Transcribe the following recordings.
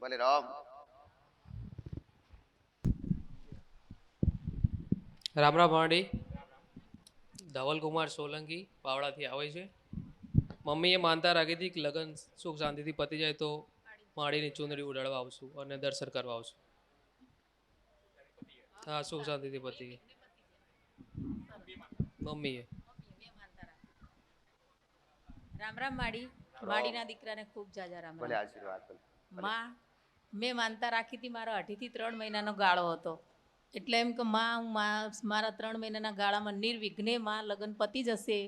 ભલે રામ. રામ રામ ભાંડી ધવલકુમાર સોલંકી પાવડાથી આવે છે. મમ્મીએ માનતા રાખી હતી કે લગ્ન સુખ શાંતિથી પતી જાય તો માળીની ચૂંદડી ઉડાડવા આવશું અને દર્શન કરવા આવશું. હા સુખ શાંતિથી પતી ગઈ. મમ્મીએ. રામ રામ માડી. માડીના દીકરાને ખૂબ જાજા રામ ભલે આશીર્વાદમાં મેં માનતા રાખી હતી મારો અઢીથી ત્રણ મહિનાનો ગાળો હતો. એટલે એમ કે માં હું મારા ત્રણ મહિનાના ગાળામાં નિર્વિઘ્ને માં લગ્ન પતી જશે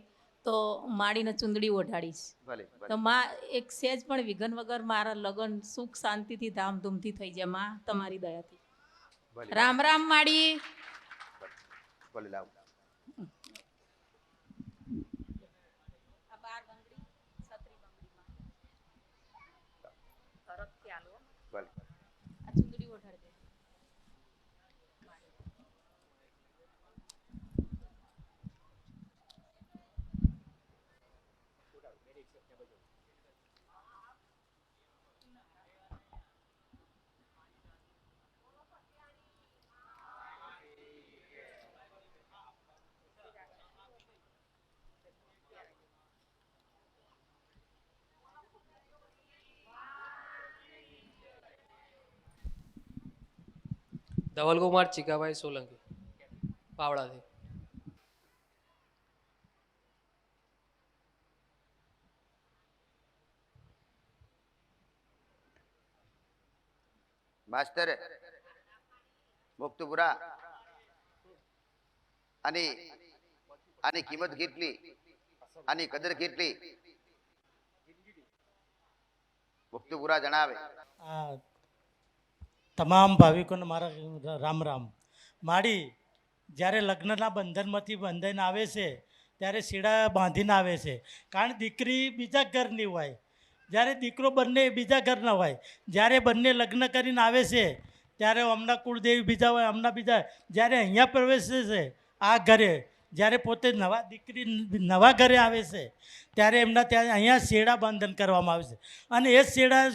તો માડીને ચૂંદડી ઓઢાડીશ. તો માં એક સેજ પણ વિઘન વગર મારા લગ્ન સુખ શાંતિથી ધામધૂમથી થઈ જાય. માં તમારી દયાથી. રામ રામ માડી. ભલે લાવ. ધવલકુમાર ચિકાભાઈ સોલંકી પાવડાથી માસ્તર મુક્તપુરા. આની આની કિંમત કેટલી? આની કદર કેટલી? મુક્તપુરા જણાવે. આ તમામ ભાવિકોને મારા રામ રામ. માડી, જ્યારે લગ્નના બંધનમાંથી બંધન આવે છે, ત્યારે શીડા બાંધીને આવે છે. કારણ દીકરી બીજા ઘરની હોય. જ્યારે દીકરો બંને બીજા ઘરના હોય. જ્યારે બંને લગ્ન કરીને આવે છે, ત્યારે હમણાં કુળદેવી બીજા હોય હમણાં બીજા જ્યારે અહીંયા પ્રવેશે છે, આ ઘરે. જ્યારે પોતે નવા દીકરી નવા ઘરે આવે છે, ત્યારે એમના ત્યાં અહીંયા શેડા બંધન કરવામાં આવે છે. અને એ શેડા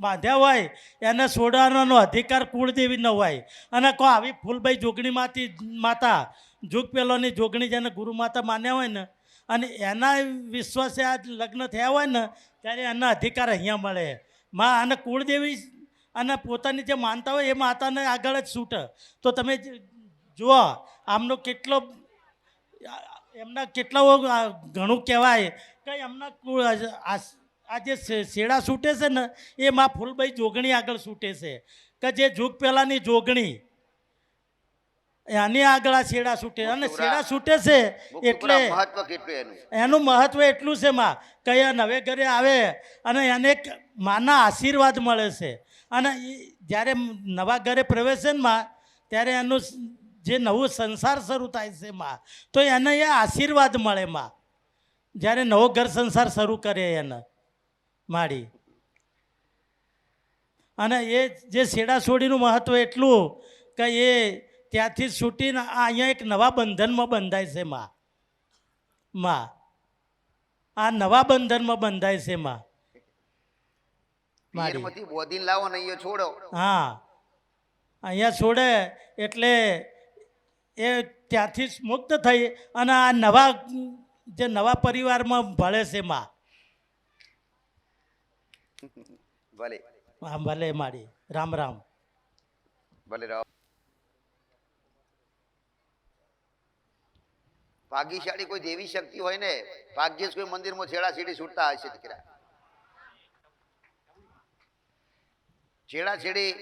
બાંધ્યા હોય, એને છોડવાનો અધિકાર કુળદેવી ન હોય. અને કો આવી ફૂલભાઈ જોગણીમાંથી માતા, જુગ પેલોની જોગણી જેને ગુરુ માતા માન્યા હોય ને, અને એના વિશ્વાસે આ લગ્ન થયા હોય ને, ત્યારે એના અધિકાર અહીંયા મળે. માં અને કુળદેવી અને પોતાની જે માનતા હોય એ માતાને આગળ જ છૂટે તો તમે જુઓ, આમનો કેટલો, એમના કેટલા ઘણું કહેવાય. કે એમના કુ- આ જે શેડા છૂટે છે ને એ માં ફૂલબાઈ જોગણી આગળ છૂટે છે. કે જે જુગ પહેલાંની જોગણી એની આગળ આ શેડા છૂટે અને શેડા છૂટે છે એટલે એનું. મહત્વ એટલું છે માં કે નવે ઘરે આવે અને એને માના આશીર્વાદ મળે છે. અને જ્યારે નવા ઘરે પ્રવેશે ને માં ત્યારે એનું જે નવું સંસાર શરૂ થાય છે માં તો એને એ આશીર્વાદ મળે માં. જ્યારે નવો ઘર સંસાર શરૂ કરે એને. માડી. અને એ જે શેડા છોડીનું મહત્વ એટલું કે એ ત્યાંથી છૂટીને આ અહીંયા એક નવા બંધનમાં બંધાય છે માં. માં. આ નવા બંધનમાં બંધાય છે માં. લાવો ને અહીંયા છોડો. હા. અહીંયા છોડે એટલે એ ત્યાંથી જ મુક્ત થઈ અને આ નવા જે નવા પરિવારમાં ભળે છે માં. ભલે. હા ભલે માડી રામ રામ. ભલે રામ. ભાગ્યશાળી કોઈ દેવી શક્તિ હોય ને ભાગ્યે જ કોઈ મંદિરમાં છેડા છેડી છૂટતા હશે દીકરા. છેડા છેડી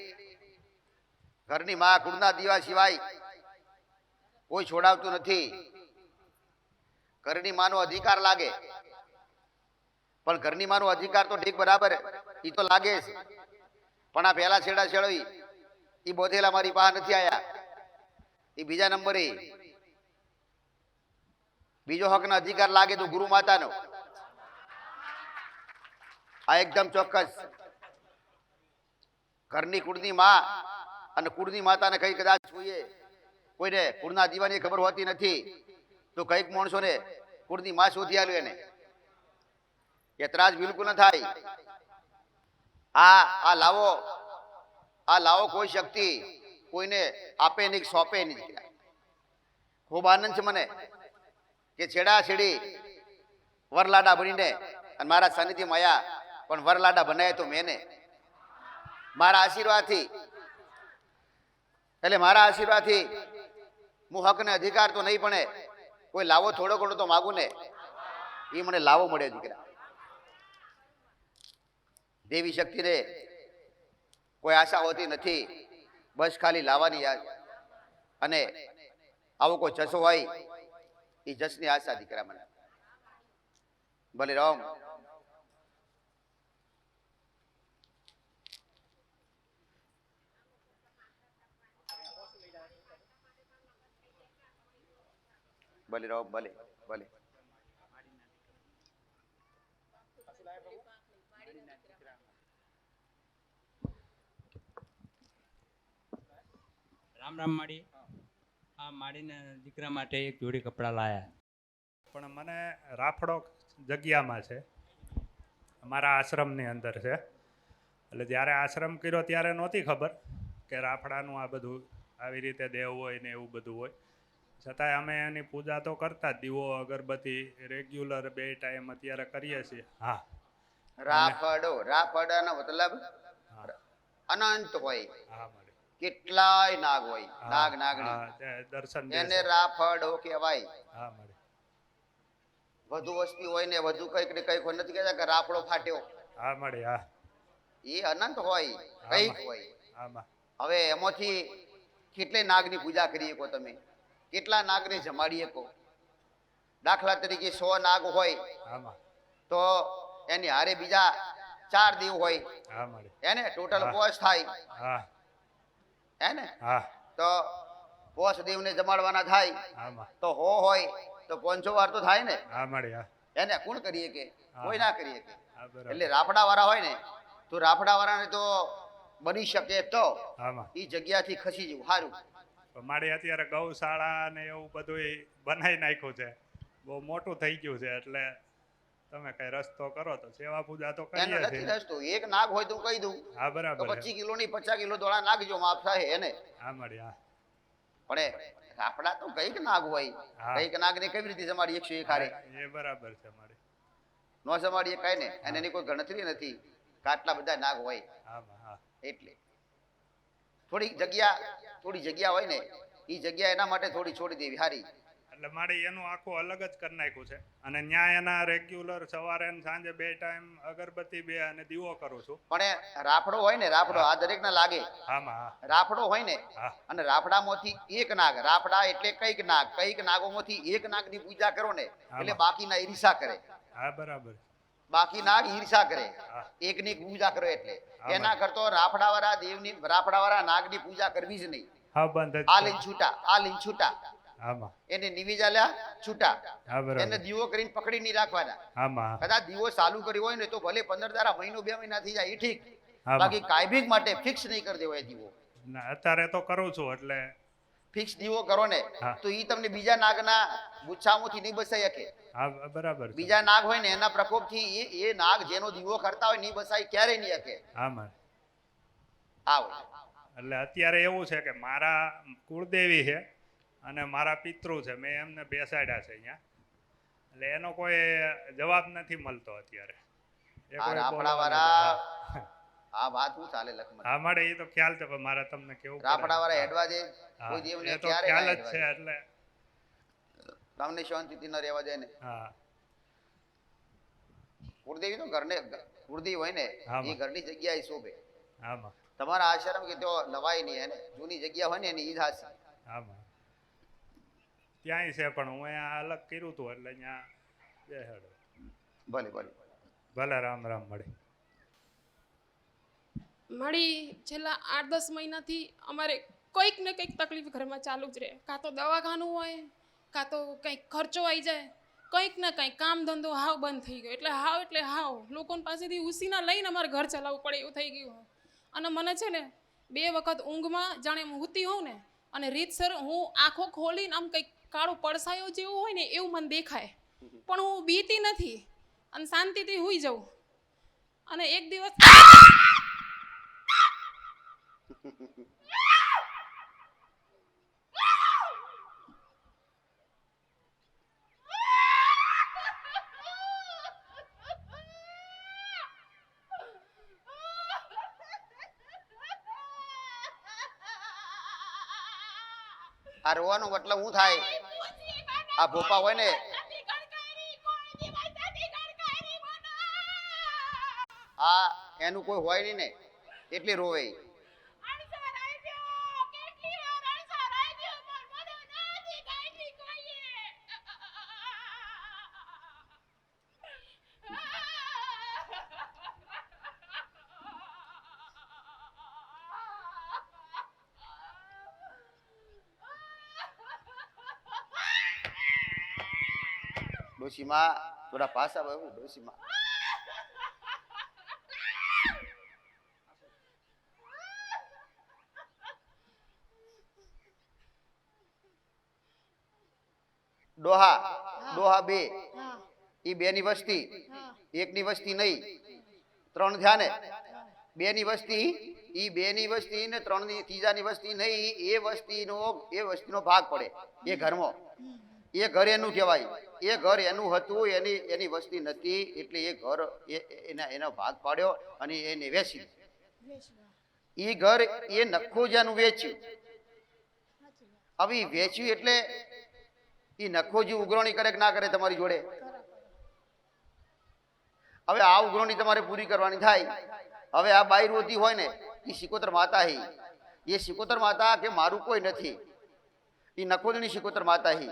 ઘરની માં કુળના દીવા સિવાય કોઈ છોડાવતું નથી. ઘરની માનો અધિકાર લાગે. પણ ઘરની મારો અધિકાર તો ઠીક બરાબર એ તો લાગે છે. પણ આ પહેલા છેડા છેડવી એ બોધેલા મારી પાસે નથી આયા. એ બીજા નંબરે. બીજો હકનો અધિકાર લાગે તો ગુરુ માતાનો. આ એકદમ ચોક્કસ. ઘરની કુળની માં અને કુળની માતાને કઈ કદાચ જોઈએ. કોઈને કુળના દીવાની ખબર હોતી નથી. તો કંઈક માણસોને કુળની માં શોધી આવ્યું એને. એતરાજ બિલકુલ ન થાય. આ આ લાવો. આ લાવો કોઈ શક્તિ. કોઈને આપે નહીં, સોંપે નહીં. ખૂબ આનંદ છે મને કે છેડા છેડી વરલાડા બનીને અને મારા સાનિધ્યમાં માયા પણ વરલાડા બનાય તો મેને. મારા આશીર્વાદથી. એટલે મારા આશીર્વાદથી હું હક ને અધિકાર તો નહીં, પણ કોઈ લાવો થોડો ઘણો તો માગું ને. એ મને લાવો મળ્યો, દીકરા. દેવી શક્તિને કોઈ આશા હોતી નથી. બસ ખાલી લાવવાની યાદ. અને આવો કોઈ જશો હોય એ જશની આશા દીકરા મને. ભલે રામ ભલે રામ ભલે ભલે. રામ રામ માડી આ માડીના દીકરા માટે એક જોડી કપડાં લાયા. પણ મને રાફડો જગ્યામાં છે. અમારા આશ્રમની અંદર છે. એટલે જ્યારે આશ્રમ કર્યો ત્યારે નહોતી ખબર કે રાફડાનું આ બધું આવી રીતે દેવ હોય ને એવું બધું હોય. છતાંય અમે એની પૂજા તો કરતા જ. દીવો અગરબત્તી રેગ્યુલર બે ટાઈમ અત્યારે કરીએ છીએ. હા. રાફડો રાફડાનો મતલબ અનંત હોય. હા કેટલાય નાગ હોય. નાગ નાગણી. દર્શન એને રાફડો કહેવાય. વધુ વસ્તી હોય ને વધુ કંઈક ને કંઈક નથી કહેતા કે રાફડો ફાટ્યો. હા મળે હા. એ અનંત હોય કંઈક હોય. હવે એમાંથી કેટલે નાગની પૂજા કરી શકો તમે? કેટલા નાગને જમાડી શકો દાખલા તરીકે સો નાગ હોય તો એની હારે બીજા ચાર દેવ હોય. એને ટોટલ. પોસ થાય. હા ને? હા. તો પોસ દેવને જમાડવાના થાય તો હો હોય તો પોંચો વાર તો થાય ને? હા મળે હા. એને કોણ કરીએ કે કોઈ ના કરીએ કે એટલે રાફડા વાળા હોય ને તો રાફડા વાળાને તો બની શકે તો એ જગ્યાથી ખસી જવું સારું મારે અત્યારે ગૌશાળા ને એવું બધું બનાવી નાખ્યું છે. બહુ મોટું થઈ ગયું છે એટલે તમે કઈ રસ્તો કરો તો સેવા પૂજા તો એને કરીએ નથી રસ્તો એક નાગ હોય તો કહી દઉં. હા બરાબર છે. પચીસ કિલો ની પચાસ કિલો દોડા નાખજો માપ થાય એને. હા મળી હા. પણ આપડા તો કંઈક નાગ હોય. કંઈક નાગ ને કેવી રીતે જમાડી એકસો એક હારે. એ બરાબર છે મારી નો જમાડીએ કઈ ને. અને એની કોઈ ગણતરી નથી કાટલા આટલા બધા નાગ હોય. હા એટલે. થોડી જગ્યા થોડી જગ્યા હોય ને એ જગ્યા એના માટે થોડી છોડી દેવી હારી. એટલે મારે એનું આખું અલગ જ કરી નાખ્યું છે. અને ન્યાય એના રેગ્યુલર સવારે અને સાંજે બે ટાઈમ અગરબત્તી બે અને દીવો કરું છું. પણ રાફડો હોય ને રાફડો આ દરેક ને લાગે આમાં રાફડો હોય ને અને રાફડામાંથી એક નાગ રાફડા એટલે કંઈક નાગ કંઈક નાગોમાંથી એક નાગની પૂજા કરો ને એટલે બાકી બાકીના ઈર્ષા કરે. હા બરાબર. બાકી નાગ ઈર્ષા કરે. એક એકની પૂજા કરો એટલે. એના કરતો રાફડા વાળા દેવની નાગ નાગની પૂજા કરવી જ નહીં. આ લીન છૂટા આ લીન છૂટા એને નિવેજા લ્યા છૂટા એને દીવો કરીને પકડી નહીં રાખવાના. કદાચ દીવો ચાલુ કર્યો હોય ને તો ભલે પંદર દાડા મહિનો બે મહિના થઈ જાય એ ઠીક. બાકી કાયમિક માટે ફિક્સ નહીં કરી દેવો એ દીવો. ના, અત્યારે તો કરું છું એટલે ફિક્સ દીવો કરો ને તો ઈ તમને બીજા નાગના ગુચ્છામાંથી નહીં બસાઈ શકે. હા બરાબર બીજા નાગ હોય ને એના પ્રકોપથી એ એ નાગ જેનો દીવો કરતા હોય નહીં બસાય ક્યારે નહીં શકે. આમાં. આવો. એટલે અત્યારે એવું છે કે મારા કુળદેવી છે અને મારા પિતૃ છે મેં એમને બેસાડ્યા છે અહીંયા. એટલે એનો કોઈ જવાબ નથી મળતો અત્યારે. આ વાત હું ચાલે લખમણ? હા મારે એ તો ખ્યાલ છે પણ મારે તમને કેવું પડે. રાફડાવાળા હેડવા દે કોઈ દેવને ક્યારે ખ્યાલ જ છે એટલે. તમને શાંતિથી ન રહેવા દે ને. હા. કુળદેવી તો ઘરને કુળદેવી હોય ને હા, એ. ઘરની જગ્યાએ શોભે. તમારા આશ્રમ કે તો લવાય નહીં એને જૂની જગ્યા હોય ને એની ઈજ હાસી આમાં ત્યાંય છે પણ હું અહીંયા અલગ કર્યું હતું એટલે અહીંયા બેસાડો ભલે ભલે. ભલે રામ રામ મળે. મળી છેલ્લા આઠ દસ મહિનાથી અમારે કંઈક ને કંઈક તકલીફ ઘરમાં ચાલુ જ રહે. કાં તો દવાખાનું હોય કાં તો કંઈક ખર્ચો આવી જાય. કંઈક ને કંઈક કામ ધંધો હાવ બંધ થઈ ગયો. એટલે હાવ એટલે હાવ. લોકોને પાસેથી ઉસીના લઈને અમારે ઘર ચલાવવું પડે એવું થઈ ગયું. અને મને છે ને બે વખત ઊંઘમાં જાણે હું હુતી હોઉં ને અને રીતસર હું આંખો ખોલીને આમ કંઈક કાળો પડસાયો જેવું હોય ને એવું મને દેખાય. પણ હું બીતી નથી અને શાંતિથી હુઈ જાઉં. અને એક દિવસ આ રોવાનો મતલબ શું થાય? આ ભોપા હોય ને? આ એનું કોઈ હોય નહીં ને. એટલે રોવે ડોશીમાં થોડા પાસા બહુ ડોશીમાં. ડોહા ડોહા બે. એ બે ની વસ્તી એક ની વસ્તી નહીં. ત્રણ થયા ને બે ની વસ્તી, ઈ બે ની વસ્તી ને ત્રણની ત્રીજા ની વસ્તી નહીં. એ વસ્તીનો એ વસ્તીનો ભાગ પડે, એ ઘરમાં. એ ઘર એનું કહેવાય. એ ઘર એનું હતું, એની એની વસ્તી નથી, એટલે એ ઘર એના, એનો ભાગ પાડ્યો અને એને વેચી. એ ઘર એ નખો જેનું વેચ્યું. હવે વેચ્યું એટલે એ નખો જે ઉઘરાણી કરે કે ના કરે તમારી જોડે? હવે આ ઉઘરાણી તમારે પૂરી કરવાની થાય. હવે આ બાઈ રોતી હોય ને એ સિકોતર માતા હી. એ સિકોતર માતા કે મારું કોઈ નથી. એ નખોદની સિકોતર માતા હી.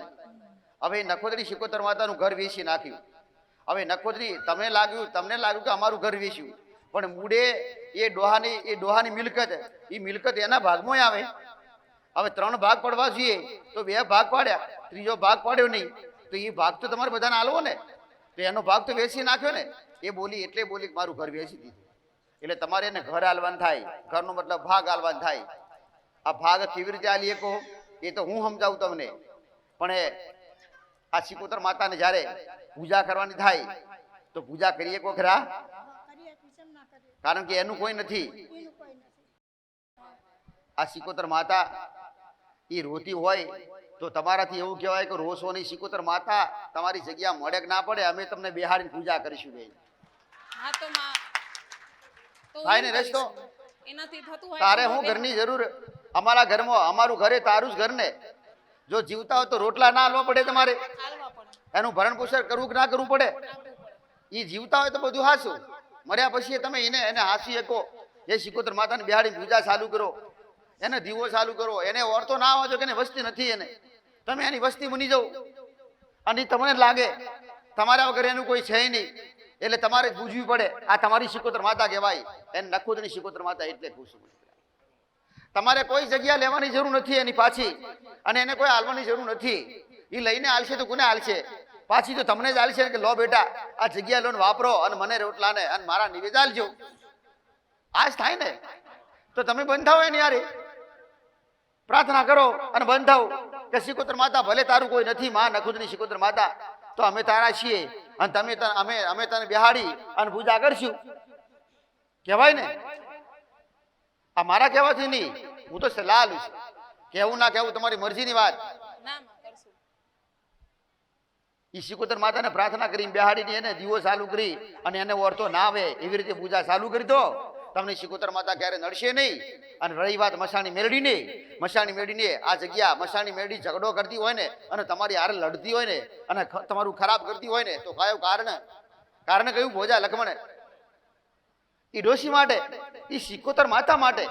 હવે નખોદરી શિકોતર માતાનું ઘર વેચી નાખ્યું. હવે નખોદરી તમને લાગ્યું તમને લાગ્યું કે અમારું ઘર વેચ્યું. પણ મૂડે એ ડોહાની એ ડોહાની મિલકત એ મિલકત એના ભાગમાં આવે. હવે ત્રણ ભાગ પડવા જોઈએ, તો બે ભાગ પાડ્યા, ત્રીજો ભાગ પાડ્યો નહીં, તો એ ભાગ તો તમારે બધાને આલવો ને. તો એનો ભાગ તો વેચી નાખ્યો ને. એ બોલી એટલે બોલી મારું ઘર વેચી દીધું. એટલે તમારે એને ઘર આલવાનું થાય. ઘરનો મતલબ ભાગ આલવાનું થાય. આ ભાગ કેવી રીતે આલીએ કહો? એ તો હું સમજાવું તમને. પણ એ આ સિકોતર માતાને જ્યારે પૂજા કરવાની થાય તો પૂજા કરીએ કો ખરા કારણ કે એનું કોઈ નથી. આ સિકોતર માતા એ રોતી હોય તો તમારાથી એવું કહેવાય કે રોસો નહીં. સિકોતર માતા તમારી જગ્યા મળે કે ના પડે અમે તમને બેહાડીને પૂજા કરીશું બેન. થાય ને રસ્તો? તારે હું ઘરની જરૂર અમારા ઘરમાં અમારું ઘરે તારું જ ઘર ને. જો જીવતા હોય તો રોટલા ના આલવા પડે તમારે. એનું ભરણ પોષણ કરવું કે ના કરવું પડે? એ જીવતા હોય તો બધું હાસું મર્યા પછી તમે એને એને હાસી શકો. એ સિકોતર માતાને બિહાડીને પૂજા ચાલુ કરો. એને દીવો ચાલુ કરો. એને ઓરતો ના આવજો કે એને વસ્તી નથી એને. તમે એની વસ્તી બની જાઓ. અને તમને લાગે. તમારા વગર એનું કોઈ છે નહીં. એટલે તમારે જ પૂજવી પડે. આ તમારી સિકોતર માતા કહેવાય. એને નખોદની સિકોતર માતા એટલે પૂછવું તમારે કોઈ જગ્યા લેવાની જરૂર નથી એની પાછી. અને એને કોઈ હાલવાની જરૂર નથી. એ લઈને હાલશે તો કોને હાલશે પાછી તો તમને જ આલશે કે લો બેટા, આ જગ્યા લોન વાપરો અને મને રોટલાને અને મારા નિવેદ આલજો. આજ થાય ને? તો તમે બંધાવો એની યારે. પ્રાર્થના કરો અને બંધ થાવ કે શિકોતર માતા ભલે તારું કોઈ નથી, માં નખુદની શિકોતર માતા, તો અમે તારા છીએ અને તમે અમે અમે તને બેહાડી અને પૂજા કરશું. કહેવાય ને? આ મારા કહેવાથી નહીં, હું તો સલાહ લઉં છું. કહેવું ના કેવું તમારી મરજીની વાત. ઈ શિકોતર માતાને પ્રાર્થના કરીને બેહાડીને એને દીવો ચાલુ કરી અને એને ઓરતો ના આવે એવી રીતે પૂજા ચાલુ કરી દો. તમને શિકોતર માતા ક્યારે નડશે નહીં. અને રહી વાત મસાણી મેળવીને મસાણી મેળવીને આ જગ્યા મસાણી મેળવી ઝઘડો કરતી હોય ને અને તમારી હારે લડતી હોય ને અને તમારું ખરાબ કરતી હોય ને તો કયું કારણ? કારણ કયું? ભોજા લખમણે. એ ડોશી માટે એ શિકોતર માતા માટે.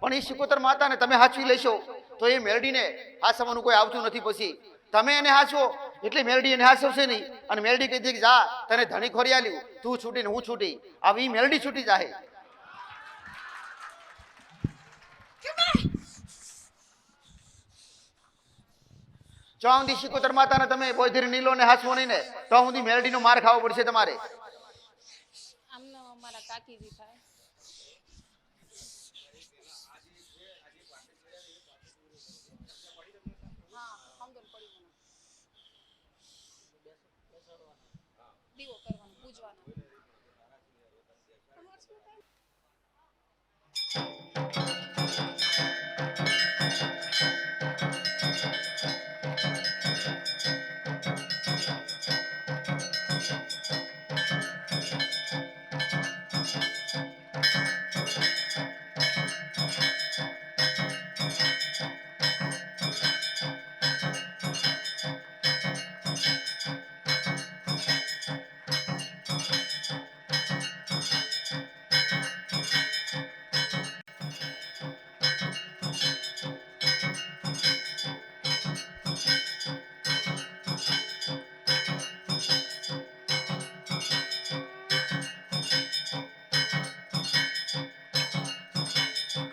પણ એ શિકોતર માતાને તમે હાચવી લેશો. તો એ મેરડીને હાસવાનું કોઈ આવતું નથી પછી. તમે એને હાસો, એટલે મેરડી એને હાસવશે નહીં. અને મેરડી કહી કે, જા, તને ધણી ખોરી આલ્યું તું છૂટી ને હું છૂટી. આવી મેરડી છૂટી જાય જો શિકોતર માતાને તમે બોધીર નીલો ને હાસવો નહીં ને તો હું મેરડીનો માર ખાવો પડશે તમારે. આમનો અમારા કાકીજી digo, pero